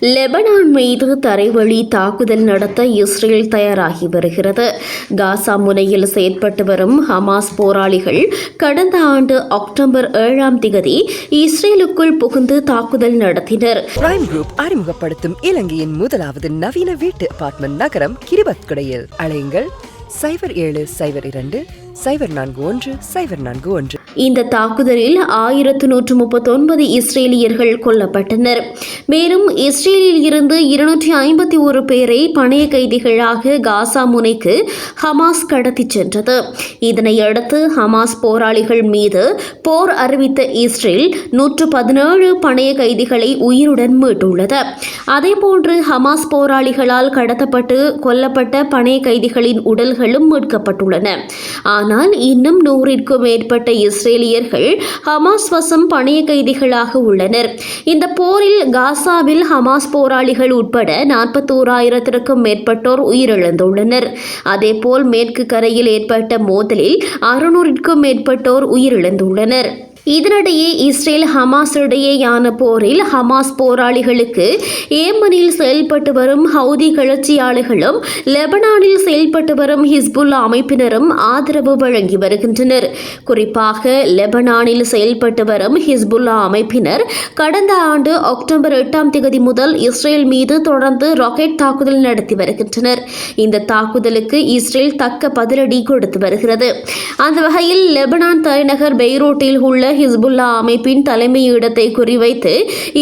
Lebanon மீது தரைவழி தாக்குதல் நடத்த இஸ்ரேல் தயாராகி வருகிறது. காசா முனையில் செயற்பட்டு வரும் ஹமாஸ் போராளிகள் கடந்த ஆண்டு அக்டோபர் ஏழாம் திகதி இஸ்ரேலுக்குள் புகுந்து தாக்குதல் நடத்தினர். பிரைம் குரூப் அறிமுகப்படுத்தும் இலங்கையின் முதலாவது நவீன வீட்டு அபார்ட்மெண்ட் நகரம் கிரிபத்குடையில். அலையுங்கள். சைபர் ஏழு சைபர் இரண்டு சைபர் நான்கு ஒன்று சைபர் நான்கு ஒன்று. இந்த தாக்குதலில் ஆயிரத்து நூற்று முப்பத்தொன்பது இஸ்ரேலியர்கள் கொல்லப்பட்டனர். மேலும் இஸ்ரேலில் இருந்து இருநூற்றி ஐம்பத்தி ஒரு பேரை பணைய கைதிகளாக காசா முனைக்கு ஹமாஸ் கடத்திச் சென்றது. இதனையடுத்து ஹமாஸ் போராளிகள் மீது போர் அறிவித்த இஸ்ரேல் நூற்று பதினேழு பணைய கைதிகளை உயிருடன் மீட்டுள்ளது. அதேபோன்று ஹமாஸ் போராளிகளால் கடத்தப்பட்டு கொல்லப்பட்ட பணைய கைதிகளின் உடல்களும் மீட்கப்பட்டுள்ளன. ஆனால் இன்னும் நூறிற்கும் மேற்பட்ட இஸ்ரேலியர்கள் ஹமாஸ் வசம் பணைய கைதிகளாக உள்ளனர். இந்த போரில் காசாவில் ஹமாஸ் போராளிகள் உட்பட நாற்பத்தோராயிரத்திற்கும் மேற்பட்டோர் உயிரிழந்துள்ளனர். அதேபோல் மேற்கு கரையில் ஏற்பட்ட மோதலில் அறுநூறிற்கும் மேற்பட்டோர் உயிரிழந்துள்ளனர். இதனிடையே இஸ்ரேல் ஹமாஸ் இடையேயான போரில் ஹமாஸ் போராளிகளுக்கு ஏமனில் செயல்பட்டு வரும் ஹவுதி கிளர்ச்சியாளர்களும் லெபனானில் செயல்பட்டு வரும் ஹிஸ்புல்லா அமைப்பினரும் ஆதரவு வழங்கி வருகின்றனர். குறிப்பாக லெபனானில் செயல்பட்டு வரும் ஹிஸ்புல்லா அமைப்பினர் கடந்த ஆண்டு அக்டோபர் எட்டாம் தேதி முதல் இஸ்ரேல் மீது தொடர்ந்து ராக்கெட் தாக்குதல் நடத்தி வருகின்றனர். இந்த தாக்குதலுக்கு இஸ்ரேல் தக்க பதிலடி கொடுத்து வருகிறது. அந்த வகையில் லெபனான் தலைநகர் பெய்ரூட்டில் உள்ள ஹிஸ்புல்லா அமைப்பின் தலைமையிடத்தை குறிவைத்து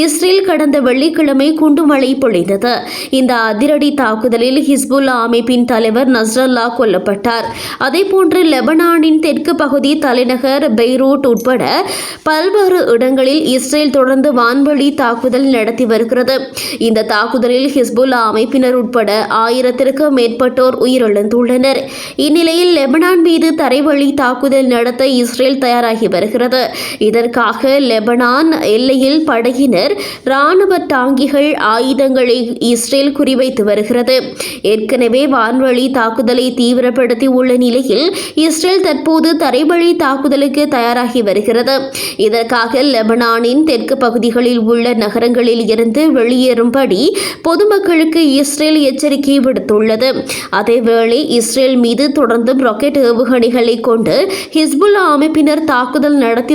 இஸ்ரேல் கடந்த வெள்ளிக்கிழமை குண்டுமழை பொழிந்தது. இந்த அதிரடி தாக்குதலில் ஹிஸ்புல்லா அமைப்பின் தலைவர் நஸ்ரல்லா கொல்லப்பட்டார். அதேபோன்று லெபனானின் தெற்கு பகுதி தலைநகர் பெய்ரூட் உட்பட பல்வேறு இடங்களில் இஸ்ரேல் தொடர்ந்து வான்வழி தாக்குதல் நடத்தி வருகிறது. இந்த தாக்குதலில் ஹிஸ்புல்லா அமைப்பினர் உட்பட ஆயிரத்திற்கும் மேற்பட்டோர் உயிரிழந்துள்ளனர். இந்நிலையில் லெபனான் மீது தரைவழி தாக்குதல் நடத்த இஸ்ரேல் தயாராகி வருகிறது. இதற்காக லெபனான் எல்லையில் படையினர் ராணுவ டாங்கிகள் ஆயுதங்களை இஸ்ரேல் குறிவைத்து வருகிறது. ஏற்கனவே வான்வழி தாக்குதலை தீவிரப்படுத்தி உள்ள நிலையில் இஸ்ரேல் தற்போது தரைவழி தாக்குதலுக்கு தயாராகி வருகிறது. இதற்காக லெபனானின் தெற்கு பகுதிகளில் உள்ள நகரங்களில் இருந்து வெளியேறும்படி பொதுமக்களுக்கு இஸ்ரேல் எச்சரிக்கை விடுத்துள்ளது. அதேவேளை இஸ்ரேல் மீது தொடர்ந்தும் ராக்கெட் ஏவுகணைகளை கொண்டு ஹிஸ்புல்லா அமைப்பினர் தாக்குதல் நடத்தி